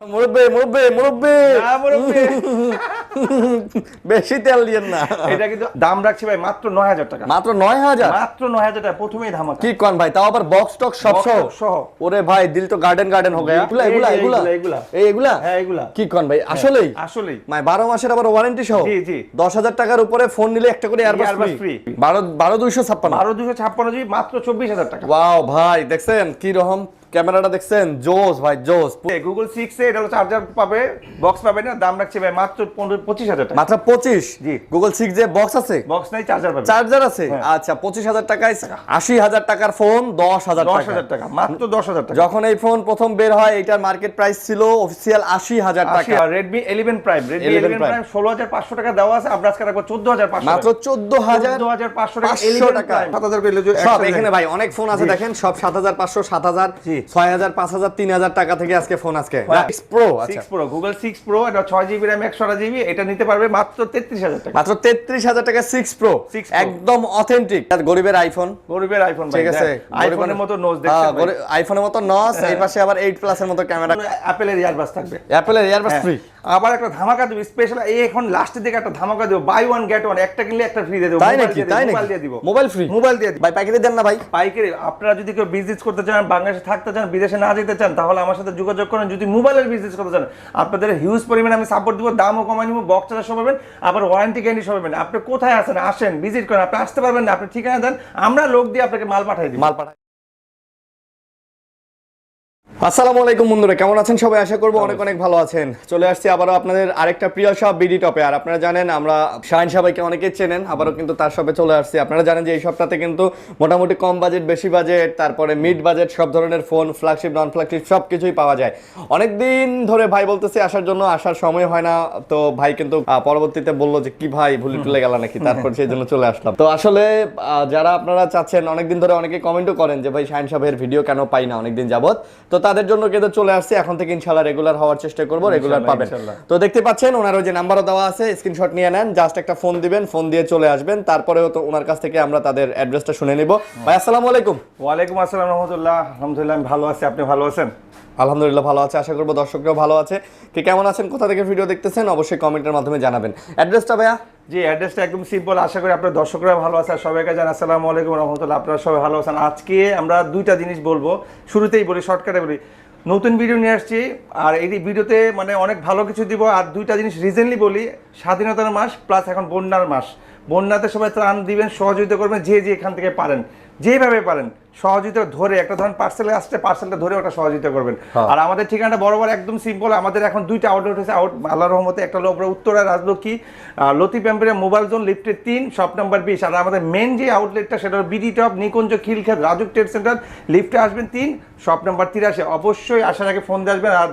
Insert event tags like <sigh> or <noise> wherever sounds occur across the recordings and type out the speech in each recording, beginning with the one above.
মুরব্বী মুরব্বী মুরব্বী। না, মুরব্বি। <laughs> বেশি তেল দিয়েন না। এটা কিন্তু দাম রাখছি ভাই মাত্র নয় হাজার টাকা। মাত্র নয় হাজার? মাত্র নয় হাজার টাকা প্রথমেই ধামাকা। কি কন ভাই? তাও আবার বক্স টক সব সহ? ওরে ভাই দিল তো গার্ডেন গার্ডেন হো গয়া এগুলা এগুলা এগুলা। এই এগুলা? হ্যাঁ এগুলা। কি কন ভাই? আসলেই? আসলেই। মানে বারো মাসের আবার ওয়ারেন্টি সহ? জি, জি। দশ হাজার টাকার উপরে ফোন নিলে একটা করে এয়ারবাস ফ্রি free। বারো বারো দুইশো ছাপ্পান্ন। বারো দুশো ছাপ্পান্ন জিবি মাত্র চব্বিশ হাজার টাকা। ওয়াও ভাই দেখছেন? কি রকম? ক্যামেরাটা দেখছেন? জোস ভাই জোস। গুগল সিক্স এ এটা হলো চার্জার পাবে বক্স পাবে না দাম রাখছি ভাই মাত্র পঁচিশ হাজার টাকা। মাত্র পঁচিশ? জি। গুগল সিক্স যে বক্স আছে? বক্স নাই চার্জার পাবে। চার্জার আছে? হ্যাঁ। আচ্ছা পঁচিশ হাজার টাকায় আশি হাজার টাকার ফোন দশ হাজার দশ হাজার টাকা মাত্র দশ হাজার টাকা। যখন এই ফোন প্রথম বের হয় এটার মার্কেট প্রাইস ছিল অফিসিয়াল আশি হাজার টাকা। Redmi eleven prime Redmi eleven prime ষোলো হাজার পাঁচশো টাকা দেওয়া আছে আমরা আজকে রাখব চোদ্দ হাজার পাঁচশো মাত্র চোদ্দ হাজার চোদ্দ হাজার পাঁচশো টাকা 500 11 টাকা। সাত হাজার এখানে ভাই অনেক ফোন আছে দেখেন সব সাত হাজার পাঁচশো সাত হাজার। জি। ছয় হাজার পাঁচ হাজার তিন হাজার টাকা থেকে আজকে ফোন আজকে। Pro six pro Google six pro এটা ছয় জিবি র্যাম একশো জিবি এটা নিতে পারবে মাত্র তেত্রিশ হাজার টাকা। মাত্র তেত্রিশ হাজার টাকা সিক্স প্রো একদম অথেন্টিক গরিবের আইফোন গরিবের আইফোন ঠিক আছে। আইফোনের মতো নোজ আইফোনের মতো নস এই পাশে আবার এইট প্লাসের মতো ক্যামেরা অ্যাপেলের ইয়ারবাস থাকবে। অ্যাপেলের ইয়ারবাস। ফ্রি আবার একটা ধামাকা দেবো স্পেশাল এই এখন লাস্টের দিকে একটা ধামাকা দেবো বাই ওয়ান গেট ওয়ান একটা কিনলে একটা ফ্রি দিয়ে দেবো তাই মোবাইল নাকি? তাই মোবাইল দিয়ে দিব। মোবাইল ফ্রি মোবাইল দিয়ে দিব। ভাই পাইকারি দেন না ভাই। পাইকারি আপনারা যদি কেউ বিজনেস করতে চান বাংলাদেশে থাকতে চান, বিদেশে না যেতে চান, তাহলে আমার সাথে যোগাযোগ করেন। যদি মোবাইলের বিজনেস করতে চান, আপনাদের হিউজ পরিমাণে আমি সাপোর্ট দিব, দামও কমাই নিব বক্স চার্জার সব পাবেন, আবার ওয়ারেন্টি গ্যারেন্টি সব পাবেন। আপনি কোথায় আসেন আসেন ভিজিট করেন, আপনি আসতে পারবেন না, আপনি ঠিকানা দেন, আমরা লোক দিয়ে আপনাকে মাল পাঠাই দিই মাল পাঠায় আসসালামু আলাইকুম বন্ধুরা কেমন আছেন সবাই? আশা করব অনেক অনেক ভালো আছেন। চলে আসছি আবারও আপনাদের আরেকটা প্রিয় শপ বিডি টপে আর আপনারা জানেন আমরা শাহিন সবাইকে অনেকেই চেনেন আবারও কিন্তু তার শপে চলে আসছি। আপনারা জানেন যে এই সপ্তাহে কিন্তু মোটামুটি কম বাজেট বেশি বাজেট তারপরে মিড বাজেট সব ধরনের ফোন ফ্ল্যাগশিপ নন ফ্ল্যাগশিপ সব কিছুই পাওয়া যায়। অনেক দিন ধরে ভাই বলতেছে আসার জন্য আসার সময় হয় না। তো ভাই কিন্তু পরবর্তীতে বলল যে কি ভাই ভুলে টুলে গেল নাকি? তারপর সেই জন্য চলে আসলাম। তো আসলে যারা আপনারা চাচ্ছেন অনেকদিন ধরে অনেকে কমেন্টও করেন যে ভাই শাহিন সাহেবের ভিডিও কেন পাই না? অনেকদিন যাবত তো তাদের জন্য কিন্তু চলে আসছে। এখন থেকে ইনশাল্লাহ রেগুলার হওয়ার চেষ্টা করব রেগুলার পাবেন। তো দেখতে পাচ্ছেন ওনার ওই যে নাম্বারও দেওয়া আছে স্ক্রিনশট নিয়ে নেন জাস্ট একটা ফোন দিবেন ফোন দিয়ে চলে আসবেন। তারপরেও তো ওনার কাছ থেকে আমরা তাদের অ্যাড্রেসটা শুনে নিব। ভাই আসসালামু আলাইকুম। ওয়ালাইকুম আসসালাম রহমতুল্লাহ। আলহামদুলিল্লাহ আমি ভালো আছি। আপনি ভালো আছেন? আলহামদুলিল্লাহ ভালো আছে, আশা করব দর্শকরাও ভালো আছে। কে কেমন আছেন, কোথা থেকে ভিডিও দেখতেছেন, অবশ্যই কমেন্টের মাধ্যমে জানাবেন। অ্যাড্রেসটা ভাইয়া? জি অ্যাড্রেসটা একদম সিম্পল আশা করি আপনার দর্শকরা ভালো আছে, আর সবাইকে জানাই আসসালামু আলাইকুম রহমতুল্লাহ, আপনারা সবাই ভালো আছেন। আজকে আমরা দুইটা জিনিস বলব, শুরুতেই বলি শর্টকাটে বলি। নতুন ভিডিও নিয়ে আসছি, আর এই ভিডিওতে মানে অনেক ভালো কিছু দিব, আর দুইটা জিনিস রিসেন্টলি বলি, স্বাধীনতার মাস প্লাস এখন বন্যার মাস। বন্যাতে সবাই ত্রাণ দিবেন, সহযোগিতা করবেন, যে যে এখান থেকে পারেন। যেভাবে পারেন সহযোগিতা ধরে একটা ধরেন পার্সেলে আসছে পার্সেলটা ধরে ওটা সহযোগিতা করবেন। হ্যাঁ। আর আমাদের ঠিকানাটা বরাবর একদম সিম্পল আমাদের এখন দুইটা আউটলেট হয়েছে আউট আল্লাহ রহমতে একটা আমরা উত্তরা রাজলক্ষ্মী লতিফ এম্পেরিয়া মোবাইল জোন লিফটের তিন শপ নাম্বার বিশ। আর আমাদের মেন যে আউটলেটটা সেটা হলো BD top Nikunja Khilkhet Rajuk trade centre লিফটে আসবেন তিন শপ নাম্বার তিরাশি। অবশ্যই আসার আগে ফোন দিয়ে আসবেন আর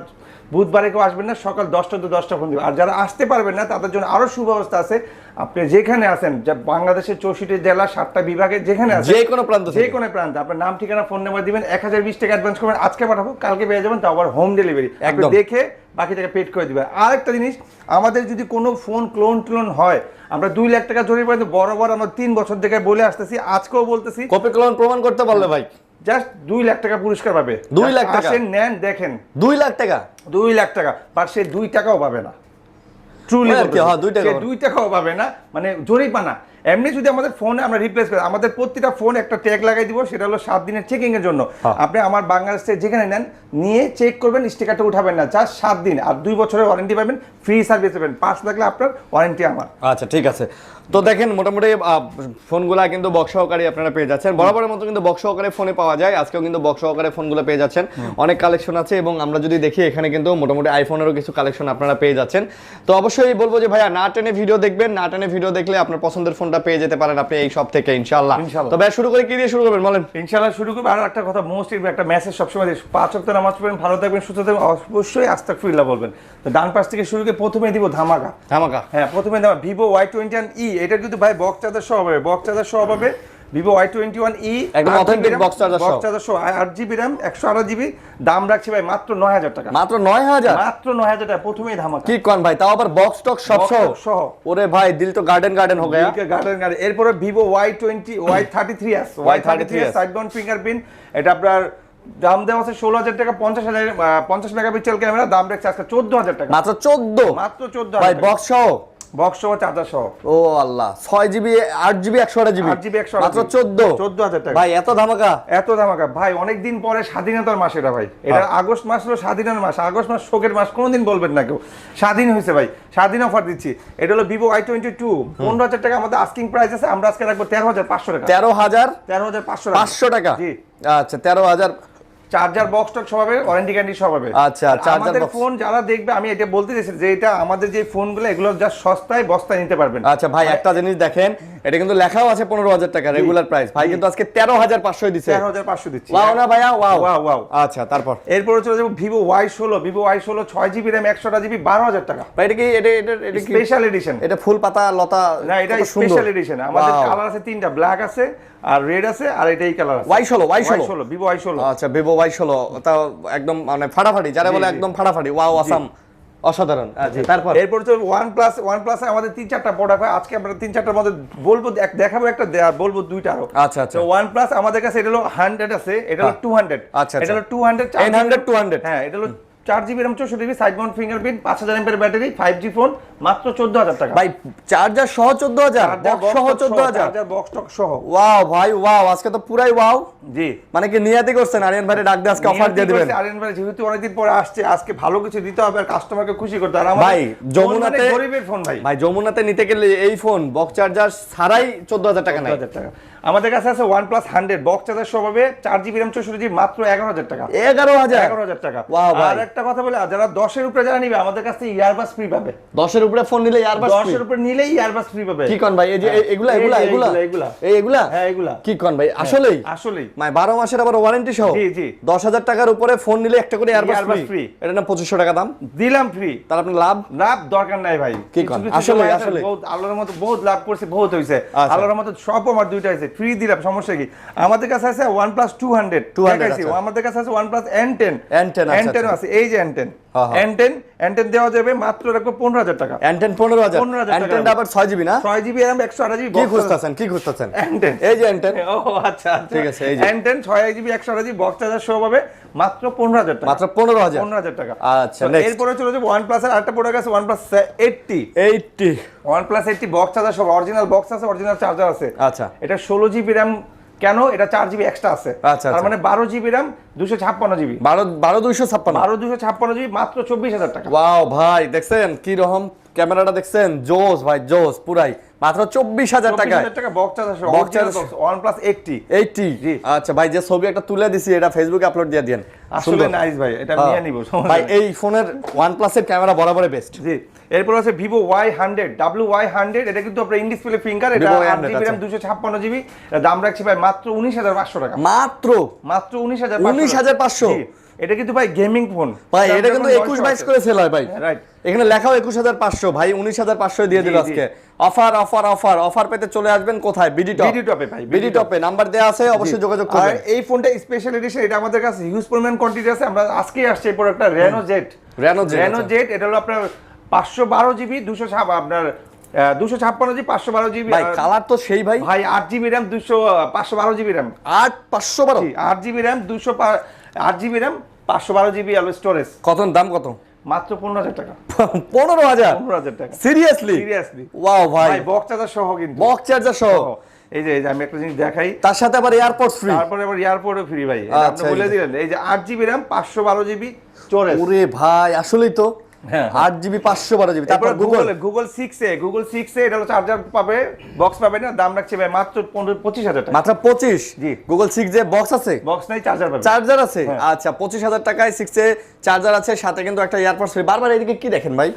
বুধবারে কেউ আসবেন না সকাল দশটা তো দশটা ফোন আর যারা আসতে পারবেন না তাদের জন্য আরও সুব্যবস্থা আছে। আপনি যেখানে আছেন যা বাংলাদেশের চৌষট্টি জেলা সাতটা বিভাগে যেখানে আছেন যে কোনো প্রান্ত যে কোনো প্রান্তে আপনার নাম ঠিকানা ফোন নাম্বার দিবেন এক হাজার বিশ টাকা অ্যাডভান্স করবেন আজকে পাঠাবো কালকে পেয়ে যাবেন তাও আবার হোম ডেলিভারি একদম একদম। দেখে বাকি টাকা পেড করে দিবেন। আর একটা জিনিস আমাদের যদি কোনো ফোন ক্লোন টোন হয় আমরা দুই লাখ টাকা জরিমানা বরাবর আমরা তিন বছর থেকে বলে আসতেছি আজকেও বলতেছি কপি কলম প্রমাণ করতে পারলে ভাই। জাস্ট দুই লাখ টাকা পুরস্কার পাবে। দুই লাখ টাকা? নেন দেখেন। দুই লাখ টাকা? দুই লাখ টাকা। বাট সে দুই টাকাও পাবে না। ট্রুলি হ্যাঁ, দুই টাকা দুই টাকাও পাবে না। মানে জরিমানা এমনি যদি আমাদের ফোনে আমরা রিপ্লেস করি আমাদের প্রতিটা ফোন একটা ট্যাগ লাগাই দিব সেটা হলো সাত দিনের চেকিং এর জন্য। হ্যাঁ। আপনি আমার বাংলাদেশ থেকে যেখানে নেন নিয়ে চেক করবেন স্টিকারটা উঠাবেন না। জাস্ট সাত দিন আর দুই বছরের ওয়ারেন্টি পাবেন ফ্রি সার্ভিস পাবেন। পাঁচ লাগলে আপনার ওয়ারেন্টি আমার। আচ্ছা ঠিক আছে। তো দেখেন মোটামুটি ফোনগুলা কিন্তু বক্স সহকারে আপনারা পেয়ে যাচ্ছেন। বরাবরের মতো কিন্তু বক্স সহকারে ফোনে পাওয়া যায়। আজকেও কিন্তু বক্স সহকারে ফোনগুলো পেয়ে যাচ্ছেন। অনেক কালেকশন আছে এবং আমরা যদি দেখি এখানে কিন্তু মোটামুটি আইফোনেরও কিছু কালেকশন আপনারা পেয়ে যাচ্ছেন। তো অবশ্যই বলব যে ভাইয়া না টেনে ভিডিও দেখবেন না টেনে ভিডিও দেখলে আপনার পছন্দের ফোনটা পেয়ে যেতে পারেন আপনি এই সব থেকে ইনশাল্লাহ ইনশাআল্লাহ। তো ভাই শুরু করে কি দিয়ে শুরু করবেন বলেন? ইনশাআল্লাহ শুরু করব। আর একটা কথা মোস্ট একটা মেসেজ সবসময় পাঁচ ওয়াক্ত নামাজ পড়বেন ভালো থাকবেন সুস্থ থাকবেন অবশ্যই আস্তাক ফিল্লা বলবেন। তো ডান পাশ থেকে শুরু করে প্রথমে দিব ধামাকা। ধামাকা। হ্যাঁ প্রথমে দেওয়া ভিভো ওয়াই টোয়েন্টি ই এটা কিন্তু ভাই বক্স চার্জার সহ পাবে বক্স চার্জার সহ পাবে। Vivo Y twenty one E একদম box charger সহ। বক্স চার্জার সহ আট জিবি র্যাম একশো আঠারো জিবি দাম রাখছি ভাই মাত্র নয় হাজার টাকা। মাত্র নয় হাজার? মাত্র নয় হাজার টাকা প্রথমেই ধামাকা। কি কন ভাই তাও আবার বক্স টক সব সহ? সহ। ওরে ভাই দিল তো গার্ডেন গার্ডেন হো গয়া। গার্ডেন গার্ডেন এরপরে Vivo Y twenty Y thirty three S Y thirty three S side down fingerprint এটা আপনার দাম দেওয়া আছে ষোলো হাজার টাকা পঞ্চাশ হাজার পঞ্চাশ মেগাপিক্সেল ক্যামেরা দাম রাখছে আজকে চোদ্দ হাজার টাকা। মাত্র চোদ্দ? মাত্র চোদ্দ ভাই বক্স সহ? বক্স সহ চার্জার সহ। ও আল্লাহ ছয় জিবি আট জিবি একশো আট জিবি আট জিবি একশো মাত্র চোদ্দ? চোদ্দ হাজার টাকা। ভাই এত ধামাকা? এত ধামাকা। ভাই অনেক দিন পরে স্বাধীনতার মাস এটা ভাই। এটা। আগস্ট মাস হলো স্বাধীনতার মাস। আগস্ট মাস শোকের মাস কোনোদিন বলবেন না কেউ। স্বাধীন হয়েছে ভাই। স্বাধীন অফার দিচ্ছি। এটা হলো টু পনেরো হাজার টাকা আমাদের আস্কিং প্রাইস আছে। আমরা আজকে রাখব তেরো হাজার পাঁচশো টাকা। তেরো হাজার তেরো হাজার পাঁচশো পাঁচশো টাকা? জি। আচ্ছা তেরো হাজার চার্জার বক্স টক সব হবে ওয়ারেন্টি গ্যারান্টি সব হবে। আচ্ছা, আমাদের ফোন যারা দেখবে আমি এটা বলতে চাইছি যে এটা আমাদের যে ফোনগুলো এগুলো যা সস্তায় বস্তায় নিতে পারবেন। আচ্ছা ভাই একটা জিনিস দেখেন এটা কিন্তু লেখাও আছে পনেরো হাজার টাকা রেগুলার প্রাইস ভাই কিন্তু আজকে তেরো হাজার পাঁচশো দিচ্ছে তেরো হাজার পাঁচশো দিচ্ছি। ওয়াও না ভাইয়া? Wow Wow, wow। আচ্ছা তারপর? এরপরে চলে যাব ভিভো ওয়াই ষোলো ভিভো ওয়াই ষোলো ছয় জিবি র্যাম একশোটা জিবি বারো হাজার টাকা। ভাই এটা কি এটা এটা এটা স্পেশাল এডিশন এটা ফুল পাতা লতা না এটা স্পেশাল এডিশন আমাদের কালার আছে তিনটা ব্ল্যাক আছে আর রেড আছে আর এটাই কালার আছে। ওয়াই ষোলো ওয়াই ষোলো ষোলো ভিভো ওয়াই ষোলো আচ্ছা ভিভো ওয়াই ষোলো তাও একদম মানে ফাটাফাটি যারা বলে একদম ফাটাফাটি। ওয়াও আসাম অসাধারণ। আচ্ছা তারপর? এরপর তো ওয়ান প্লাস ওয়ান প্লাসে আমাদের তিন চারটা প্রোডাক্ট হয়। আজকে আমরা তিন চারটার মধ্যে বলব দেখাবো একটা বলব দুইটা আরও। আচ্ছা আচ্ছা। ওয়ান প্লাস আমাদের কাছে এটা হলো হান্ড্রেড আছে এটা হলো হ্যাঁ। টু হান্ড্রেড আচ্ছা, এটা আচ্ছা। হলো টু হান্ড্রেড 800, 200 হ্যাঁ এটা হলো চার জিবি র্যাম চৌষট্টি জিবি সাইড মাউন্ট ফিঙ্গারপ্রিন্ট পাঁচ হাজার ampere battery five G phone মাত্র চোদ্দ হাজার টাকা। ভাই চার্জার সহ চোদ্দ হাজার সহ চোদ্দ হাজার চার্জার বক্স টক সহ। ওয়াও ভাই ওয়াও আজকে তো পুরাই ওয়াও জি। মানে কি নিয়াতি করছেন আরিয়ান ভাই ডাক দিয়ে আজকে অফার দিয়ে দিবেন? আরেন ভাই যেহেতু অনেকদিন পরে আসছে আজকে ভালো কিছু দিতে হবে আর কাস্টমারকে খুশি করতে হবে। আর ভাই, ফোন যমুনাতে- মানে গরিবের ফোন ভাই। ভাই যমুনাতে নিতে গেলে এই ফোন বক্স চার্জার ছাড়াই চোদ্দ হাজার টাকা নেয়। হাজার টাকা। আমাদের কাছে আছে one plus hundred box charger সব হবে চার জিবি র্যাম চৌষট্টি জিবি মাত্র এগারো হাজার টাকা। এগারো হাজার? এগারো হাজার টাকা। আর একটা কথা বলে যারা দশের উপরে যারা নিবে আমাদের কাছ থেকে ইয়ারবাস ফ্রি পাবে। দশের উপরে ফোন নিলে ইয়ারবাস দশের উপরে নিলেই ইয়ারবাস ফ্রি পাবে। কি কন ভাই? এই যে এগুলা এগুলা এগুলা? এগুলা। এই এগুলা? হ্যাঁ এগুলা। কি কন ভাই? আসলেই? আসলেই। মানে বারো মাসের আবার ওয়ারেন্টি সহ? জি, জি। দশ হাজার টাকার উপরে ফোন নিলে একটা করে Earbus ফ্রি এটা না পঁচিশশো টাকা দাম? দিলাম ফ্রি তার আপনার লাভ? লাভ দরকার নাই ভাই। কি কন? আসলে, আসলে। বহুত আল্লাহর মতো বহুত লাভ করছে বহুত হয়েছে আচ্ছা। আল্লাহর মতো সব আমার দুইটা হয়েছে ফ্রি দিলাম সমস্যা কি? আমাদের কাছে আছে ওয়ান প্লাস টু হান্ড্রেড 200। আমাদের কাছে আছে one plus N ten N ten N ten. আছে এই যে এন টেন হ্যাঁ, হ্যাঁ। দেওয়া যাবে মাত্র রাখব পনেরো হাজার টাকা। অ্যান্টেন পনেরো হাজার। 15,000 টাকা অ্যান্টেনটা আবার ছয় জিবি না? ছয় জিবি এরম একশো আঠাশ জিবি কি খুঁজতেছেন কি খুঁজতেছেন? N10 এই যে অ্যান্টেন ও আচ্ছা আচ্ছা। ঠিক আছে, এই যে। এন টেন ছয় জিবি একশো আঠাশ জিবি বক্স চার্জার শো পাবে মাত্র পনেরো হাজার টাকা। মাত্র পনেরো হাজার। পনেরো হাজার টাকা। আচ্ছা। এরপরে চলে যাব ওয়ান প্লাস এর আরেকটা প্রোডাক্ট আছে one plus eighty eighty one plus eighty box charger সব অরিজিনাল বক্স আছে অরিজিনাল চার্জার আছে। আচ্ছা। এটা ষোলো জিবি র্যাম কেন? এটা চার জিবি এক্সট্রা আছে। আচ্ছা, তার আচ্ছা। মানে বারো জিবি র্যাম দুশো ছাপ্পান্ন জিবি বারো বারো দুইশো ছাপ্পান্ন। বারো দুশো ছাপ্পান্ন জিবি মাত্র চব্বিশ হাজার টাকা। ওয়াও ভাই দেখছেন কি রকম? ক্যামেরাটা দেখছেন? জোস ভাই জোস পুরাই। মাত্র চব্বিশ হাজার টাকা box one plus eighty eighty আচ্ছা ভাই যে ছবি একটা তুলে দিছি এটা ফেসবুকে আপলোড দিয়ে দিয়েন। আসলে নাইস ভাই এটা হ্যাঁ। নিয়ে নিব ভাই এই ফোনের ওয়ান প্লাসের ক্যামেরা বরাবরই বেস্ট জি এরপর আছে ডাব্লিউ ওয়াই হান্ড্রেড এটা কিন্তু আপনার ইন ডিসপ্লে ফিঙ্গার এটা Vivo Y100 জিবি র্যাম আচ্ছা। জিবি দাম রাখছি ভাই মাত্র উনিশ হাজার পাঁচশো টাকা। মাত্র? মাত্র উনিশ 19,500 এটা কিন্তু ভাই গেমিং ফোন ভাই এটা কিন্তু একুশ বাইশ করে সেল হয় ভাই। রাইট এখানে লেখাও একুশ হাজার পাঁচশো ভাই উনিশ হাজার পাঁচশো দিয়ে দিল। আজকে। অফার অফার অফার অফার পেতে চলে আসবেন কোথায়? বিডি টপ বিডি টপে ভাই বিডি টপে নাম্বার দেওয়া আছে অবশ্যই যোগাযোগ আর করবেন এই ফোনটা স্পেশাল এডিশন এটা আমাদের কাছে হিউজ পরিমাণ কোয়ান্টিটি আছে আমরা আজকেই আসছে এই প্রোডাক্টটা Reno jet Reno Jet, Reno. Jet এটা হলো আপনার পাঁচশো বারো জিবি দুশো আপনার দুশো ছাপ্পান্ন জিবি পাঁচশো বারো জিবি ভাই কালার তো সেই ভাই। ভাই আট জিবি র্যাম দুশো পাঁচশো বারো জিবি র্যাম আট পাঁচশো বারো? আট জিবি র্যাম দুশো আট জিবি র্যাম পাঁচশো বারো জিবি স্টোরেজ কত দাম কত? মাত্র পনেরো হাজার টাকা। <laughs> পনেরো হাজার? পনেরো হাজার টাকা। সিরিয়াসলি সিরিয়াসলি ওয়াও ভাই। বক্স চার্জার সহ কিন্তু। বক্স চার্জার সহ। এই যে এই যে আমি একটা জিনিস দেখাই। তার সাথে আবার এয়ারপোর্ট ফ্রি তারপরে আবার এয়ারপোর্টে ফ্রি ভাই। আপনি আচ্ছা, বলে দিলেন এই যে আট জিবি র্যাম পাঁচশো বারো জিবি স্টোরেজ ওরে ভাই আসলেই তো। হ্যাঁ। আট জিবি পাঁচশো বারো জিবি তারপর Google Google Google six A Google six A এটা হলো চার্জার পাবে বক্স পাবে না দাম রাখছে ভাই মাত্র পনেরো পঁচিশ হাজার টাকা। মাত্র পঁচিশ? জি। গুগল সিক্স বক্স আছে? বক্স নাই চার্জার পাবে। চার্জার আছে? হ্যাঁ। আচ্ছা পঁচিশ হাজার টাকায় সিক্সে চার্জার আছে সাথে কিন্তু একটা এয়ারপোর্ট ফ্রি বারবার এদিকে কি দেখেন ভাই?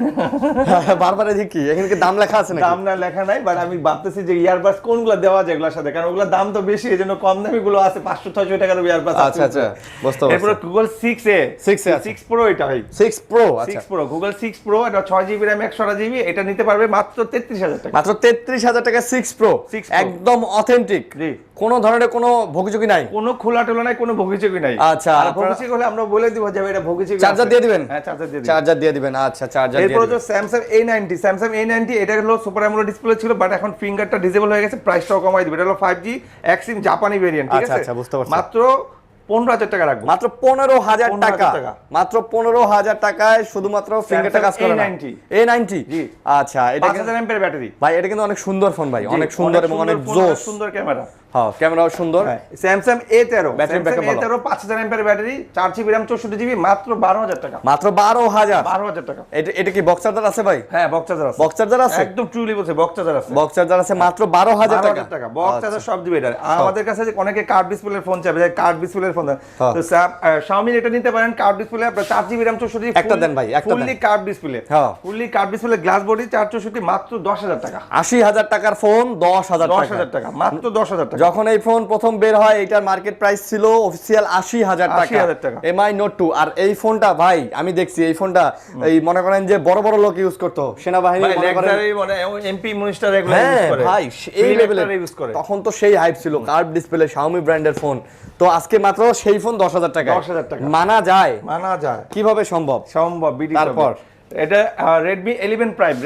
<laughs> বারবার এদিকে কি? এখানে কি দাম লেখা আছে নাকি? দাম না লেখা নাই বাট আমি ভাবতেছি যে ইয়ারবাস কোনগুলো দেওয়া যায় এগুলোর সাথে? কারণ ওগুলোর দাম তো বেশি এই জন্য কম দামি গুলো আছে পাঁচশো ছয়শো টাকার ইয়ারবাস আচ্ছা, আচ্ছা, বুঝতে পারছি। এরপরে গুগল সিক্স এ 6 এ আছে। সিক্স প্রো এটা ভাই। সিক্স প্রো আচ্ছা। Six pro Google six pro এটা ছয় জিবি র্যাম একশো জিবি এটা নিতে পারবে মাত্র তেত্রিশ হাজার টাকা। মাত্র তেত্রিশ হাজার টাকা সিক্স প্রো 6 Pro। একদম অথেন্টিক জি। কোনো ধরনের কোনো ভোগযোগী নাই? কোনো খোলা টোলা নাই কোনো ভোগিচুকি নাই। আচ্ছা, আর ভোগিচুকি হলে আমরা বলে দিব যে এটা ভোগিচুকি চার্জার দিয়ে দিবেন? হ্যাঁ চার্জার দিয়ে দিবেন। চার্জার দিয়ে দিবেন। আচ্ছা চার্জার দিয়ে এরপর দিবেন। যে Samsung A ninety Samsung A ninety এটা হলো সুপার অ্যামোলেড ডিসপ্লে ছিল বাট এখন ফিঙ্গারটা ডিসেবল হয়ে গেছে প্রাইসটাও কমাই দিবে। এটা হলো ফাইভ জি এক্সিম জাপানি ভেরিয়েন্ট ঠিক আচ্ছা, আছে? আচ্ছা, বুঝতে পারছি। মাত্র পনেরো হাজার টাকা রাখব। মাত্র পনেরো হাজার টাকা। টাকা। মাত্র পনেরো হাজার টাকায় শুধুমাত্র ফিঙ্গারটা কাজ করে এ নাইনটি আচ্ছা এটা কিন্তু- হাজার ব্যাটারি ভাই এটা কিন্তু অনেক সুন্দর ফোন ভাই অনেক সুন্দর এবং অনেক জোস সুন্দর ক্যামেরা ক্যামেরাও সুন্দর? স্যামসাং এ তেরো এ তেরো পাঁচ হাজার এমপের ব্যাটারি চার জিবি র্যাম চৌষট্টি জিবি মাত্র বারো হাজার টাকা। মাত্র বারো হাজার? বারো হাজার টাকা। এটা এটা কি বক্স চার্জার আছে ভাই? হ্যাঁ বক্স চার্জার আছে। বক্স চার্জার আছে? একদম ট্রুলি বলছে বক্স চার্জার আছে। বক্স চার্জার আছে মাত্র বারো হাজার টাকা। টাকা। বক্স আচ্ছা। চার্জার সব দিবে এটা। আমাদের কাছে যে অনেকে কার্ড ডিসপ্লের ফোন চাবে কার্ড ডিসপ্লের ফোন হ্যাঁ। তো শাওমি এটা নিতে পারেন কার্ড ডিসপ্লে আপনার চার জিবি র্যাম চৌষট্টি একটা দেন ভাই, একটা ফুললি কার্ড ডিসপ্লে হ্যাঁ। Fully curved display glass body চার চৌষট্টি মাত্র দশ হাজার টাকা। আশি হাজার টাকার ফোন দশ হাজার দশ হাজার টাকা মাত্র দশ হাজার টাকা। যখন এই ফোন প্রথম বের হয় এটার মার্কেট প্রাইস ছিল অফিসিয়াল আশি হাজার টাকা। এমআই নোট টু আর এই ফোনটা ভাই আমি দেখছি এই ফোনটা এই মনে করেন যে বড় বড় লোক ইউজ করতো। সেনাবাহিনী এমপি মিনিস্টার হ্যাঁ ভাই এই লেভেলে ইউজ করে। তখন তো সেই হাইপ ছিল কার্ভ ডিসপ্লে শাওমি ব্র্যান্ডের ফোন তো আজকে মাত্র সেই ফোন দশ হাজার টাকা 10,000 টাকা। মানা যায়। মানা যায়। কীভাবে সম্ভব? সম্ভব তারপর? এটা রেডমি রেডমি 11 Prime।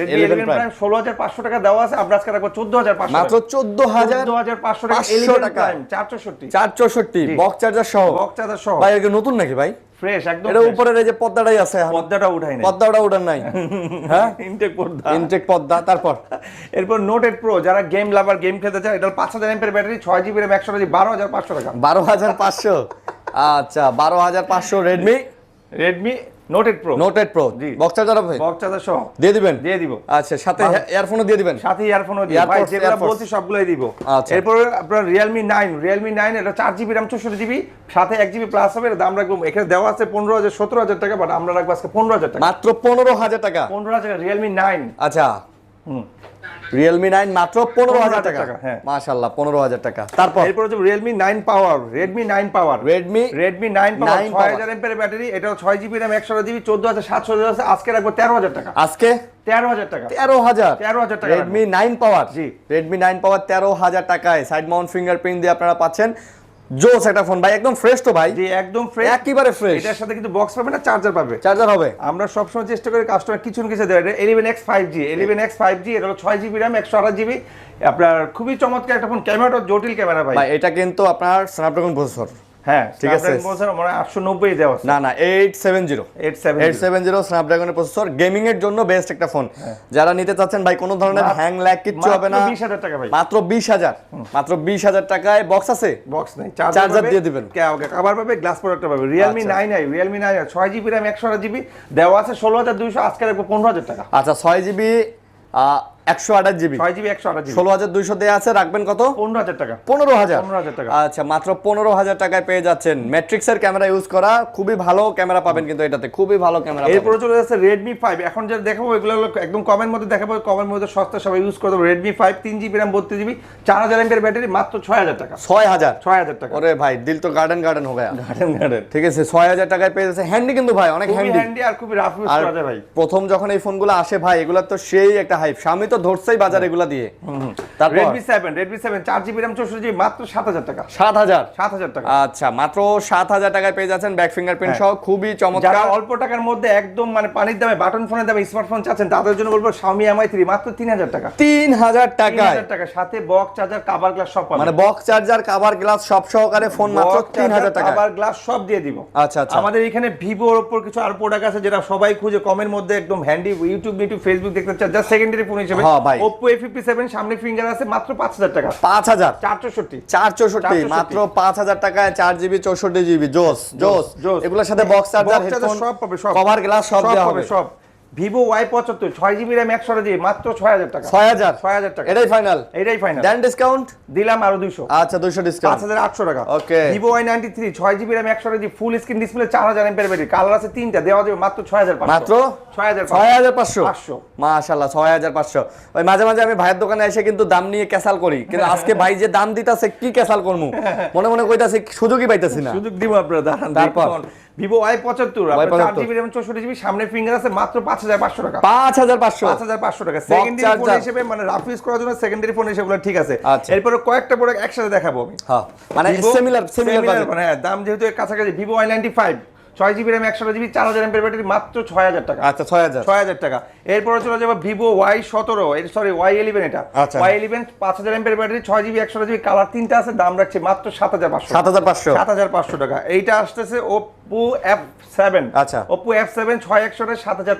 প্রাইম ষোলো হাজার পাঁচশো টাকা দেওয়া আছে আমরা আজকে রাখব চোদ্দ হাজার পাঁচশো মাত্র চোদ্দ হাজার চোদ্দ হাজার পাঁচশো টাকা 500 টাকা। চার চৌষট্টি। চার চৌষট্টি বক্স চার্জার সহ। বক্স চার্জার সহ। ভাই এটা নতুন নাকি ভাই? ফ্রেশ একদম এটা উপরের এই যে পর্দাটাই আছে পর্দাটা উঠাই নাই। পর্দাটা ওটার নাই। <laughs> হ্যাঁ? ইনটেক পর্দা। ইনটেক পর্দা তারপর? <laughs> এরপর নোট এইট প্রো যারা গেম লাভার গেম খেলতে চায় এটা পাঁচ হাজার এমপের ব্যাটারি ছয় জিবি র্যাম জিবি বারো হাজার পাঁচশো টাকা। বারো হাজার পাঁচশো? আচ্ছা বারো হাজার পাঁচশো Redmi Redmi note eight pro note eight pro জি। বক্স চার্জার হবে বক্স চার্জার সহ। দিয়ে দিবেন? দিয়ে দিব। আচ্ছা সাথে ইয়ারফোনও দিয়ে দিবেন? সাথে ইয়ারফোনও দিব। ভাই যেগুলো বলছি সবগুলোই দিব। আচ্ছা। এরপর আপনার রিয়েলমি নাইন রিয়েলমি নাইন এটা চার জিবি র্যাম চৌষট্টি জিবি সাথে এক জিবি প্লাস হবে এর দাম রাখব। এখানে দেওয়া আছে পনেরো হাজার সতেরো হাজার টাকা বাট আমরা রাখব আজকে পনেরো হাজার টাকা। মাত্র পনেরো হাজার টাকা। পনেরো হাজার রিয়েলমি নাইন আচ্ছা। রিয়েলমি নাইন মাত্র পনেরো হাজার 15,000 টাকা। হ্যাঁ। মাশাল্লাহ পনেরো হাজার টাকা। তারপর? এরপর হচ্ছে Realme nine power Redmi nine power Redmi Redmi nine power 9 ছয় power। হাজার এমপের ব্যাটারি এটাও ছয় জিবি র্যাম একশো জিবি চোদ্দ হাজার সাতশো আছে আজকে রাখব তেরো হাজার টাকা। আজকে? তেরো হাজার টাকা। তেরো হাজার। 13,000 টাকা রেডমি নাইন পাওয়ার জি। রেডমি নাইন পাওয়ার তেরো হাজার টাকায়। সাইড মাউন্ট ফিঙ্গারপ্রিন্ট দিয়ে আপনারা পাচ্ছেন। জোস একটা ফোন ভাই একদম ফ্রেশ তো ভাই। জি একদম ফ্রেশ একেবারে ফ্রেশ এটার সাথে কিন্তু বক্স পাবে না চার্জার পাবে। চার্জার হবে। আমরা সবসময় চেষ্টা করি কাস্টমার কিছু না কিছু five G eleven X five G এটা হলো ছয় জিবি র্যাম একশো আঠাশ জিবি আপনার খুবই চমৎকার একটা ফোন ক্যামেরাটা জটিল ক্যামেরা ভাই। ভাই এটা কিন্তু আপনার স্ন্যাপড্রাগন প্রসেসর হ্যাঁ ঠিক আছে। মানে আটশো নব্বই দেওয়া আছে। না না eight seven zero eight seven eight seven zero স্ন্যাপড্রাগনের processor gaming এর জন্য বেস্ট একটা ফোন যারা নিতে চাচ্ছেন ভাই কোনো ধরনের হ্যাং ল্যাগ কিচ্ছু হবে না। বিশ হাজার টাকা ভাই। মাত্র বিশ হাজার। মাত্র বিশ হাজার টাকায় বক্স আছে? বক্স নেই। Charger দিয়ে দিবেন। কাবার পাবে গ্লাস প্রোডাক্টটা পাবে। Realme. Nine I Realme I ছয় জিবি র্যাম একশো আঠাশ জিবি দেওয়া আছে ষোলো হাজার দুইশো আজকে রাখব পনেরো হাজার টাকা। আচ্ছা ছয় জিবি একশো আঠাশ জিবি। ছয় জিবি একশো আঠাশ ষোলো হাজার দুইশো দেওয়া আছে রাখবেন কত? পনেরো হাজার টাকা। পনেরো হাজার। 15,000 টাকা। আচ্ছা মাত্র পনেরো হাজার টাকায় পেয়ে যাচ্ছেন। ম্যাট্রিক্সের ক্যামেরা ইউজ করা খুবই ভালো ক্যামেরা পাবেন কিন্তু এটাতে খুবই ভালো ক্যামেরা এরপরে চলে যাচ্ছে রেডমি ফাইভ এখন যেটা দেখাবো এগুলো হলো একদম কমের মধ্যে দেখাবো কমের মধ্যে সস্তা সবাই ইউজ করতে রেডমি ফাইভ তিন জিবি র্যাম বত্রিশ জিবি চার হাজার এমপের ব্যাটারি মাত্র ছয় হাজার টাকা। ছয় হাজার? ছয় হাজার টাকা। ওরে ভাই দিল তো গার্ডেন গার্ডেন হবে গার্ডেন গার্ডেন ঠিক আছে ছয় হাজার টাকায় পেয়ে যাচ্ছে। হ্যান্ডি কিন্তু ভাই অনেক হ্যান্ডি হ্যান্ডি আর খুবই রাফ ইউজ করা যায় ভাই। প্রথম যখন এই ফোনগুলো আসে ভাই এগুলা তো সেই একটা হাইপ স্বামী তো ধরছেই বাজার এগুলা দিয়ে। তারপর? সেভেন রেডমি সেভেন চার জিবি র্যাম চৌষট্টি জিবি মাত্র সাত হাজার টাকা। সাত হাজার? সাত হাজার টাকা। আচ্ছা মাত্র সাত হাজার টাকায় পেয়ে যাচ্ছেন ব্যাক ফিঙ্গারপ্রিন্ট সহ খুবই চমৎকার। যারা অল্প টাকার মধ্যে একদম মানে পানির দামে বাটন ফোনের দামে স্মার্টফোন চাচ্ছেন তাদের জন্য বলব Xiaomi Mi 3 মাত্র তিন হাজার টাকা। তিন হাজার তিন টাকায়। হাজার টাকা সাথে বক্স চার্জার কাভার গ্লাস সব পাবেন। মানে বক্স চার্জার কাভার গ্লাস সব সহকারে ফোন মাত্র তিন হাজার টাকা কভার গ্লাস সব দিয়ে দিব। আচ্ছা আচ্ছা। আমাদের এখানে ভিভোর উপর কিছু আর প্রোডাক্ট আছে যেটা সবাই খুঁজে কমের মধ্যে একদম হ্যান্ডি ইউটিউব ইউটিউব ফেসবুক দেখতে চান জাস্ট সেকেন্ডারি ফোন হিসেবে। হ্যাঁ, ভাই। Oppo A57 সামনে ফিঙ্গার আছে মাত্র পাঁচ হাজার টাকা। পাঁচ হাজার? চার চৌষট্টি চার চৌষট্টি 464 মাত্র পাঁচ হাজার টাকায় চার জিবি চৌষট্টি জিবি জোস জোস। জোস। এগুলোর সাথে বক্স চার্জার হেডফোন সব পাবে সব। কভার গ্লাস সব দেওয়া হবে। সব। ভিভো ওয়াই পঁচাত্তর ছয় জিবি র্যাম একশো জিবি মাত্র ছয় হাজার টাকা। ছয় হাজার? ছয় হাজার টাকা। এটাই ফাইনাল এটাই ফাইনাল দেন ডিসকাউন্ট দিলাম আরও দুইশো। আচ্ছা দুইশো পাঁচ হাজার আটশো টাকা। Okay. Vivo Y ninety three ছয় জিবি র্যাম একশো জিবি ফুল স্ক্রিন ডিসপ্লে চার হাজার এমপের ব্যাটারি কালার আছে তিনটা দেওয়া যাবে মাত্র ছয় হাজার মাত্র? ছয় হাজার ছয় হাজার পাঁচশো? পাঁচশো। মাশাল্লাহ ছয় হাজার পাঁচশো। ওই মাঝে মাঝে আমি ভাইয়ের দোকানে এসে কিন্তু দাম নিয়ে ক্যাসাল করি। কিন্তু আজকে ভাই যে দাম দিতাছে কি ক্যাসাল করব মনে মনে কইতাছে সুযোগই পাইতাছি না। সুযোগ দিব আপনারা দাঁড়ান তারপর? ভিভো ওয়াই পঁচাত্তর চার Y75 জিবি র্যাম চৌষট্টি জিবি সামনে ফিঙ্গার আছে মাত্র পাঁচ হাজার পাঁচশো টাকা। পাঁচ হাজার পাঁচশো। পাঁচ হাজার পাঁচশো টাকা। সেকেন্ডারি ফোন হিসেবে মানে রাফ ইউজ করার জন্য সেকেন্ডারি ফোন হিসেবে ঠিক আছে। আচ্ছা। এরপরে কয়েকটা প্রোডাক্ট একসাথে দেখাবো আমি। হ্যাঁ। মানে সিমিলার সিমিলার মানে হ্যাঁ দাম যেহেতু কাছাকাছি ভিভো ওয়াই নাইনটি ফাইভ। ছয় জিবি র্যাম একশো জিবি চার হাজার এমপের ব্যাটারি মাত্র ছয় হাজার টাকা। আচ্ছা ছয় হাজার। ছয় হাজার টাকা। এরপরে চলে যাব ভিভো ওয়াই সতেরো সরি ওয়াই ইলেভেন এটা। আচ্ছা। ওয়াই ইলেভেন পাঁচ হাজার এমপের ব্যাটারি ছয় জিবি একশো জিবি কালার তিনটা আছে দাম রাখছে মাত্র সাত হাজার পাঁচশো। সাত হাজার পাঁচশো। সাত হাজার পাঁচশো টাকা। এইটা আসতেছে ওপো এফ সেভেন আচ্ছা। ওপো এফ সেভেন ছয় একশো সাত হাজার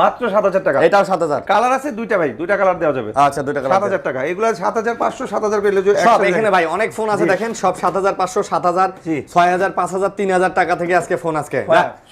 মাত্র সাত হাজার টাকা। এটাও সাত হাজার। কালার আছে দুইটা ভাই দুইটা কালার দেওয়া যাবে। আচ্ছা দুইটা সাত হাজার টাকা। এগুলো সাত হাজার পাঁচশো সাত হাজার পেলে সব এখানে ভাই অনেক ফোন আছে দেখেন সব সাত হাজার পাঁচশো সাত হাজার ছয় হাজার পাঁচ হাজার তিন হাজার টাকা থেকে আজকে ফোন আজকে।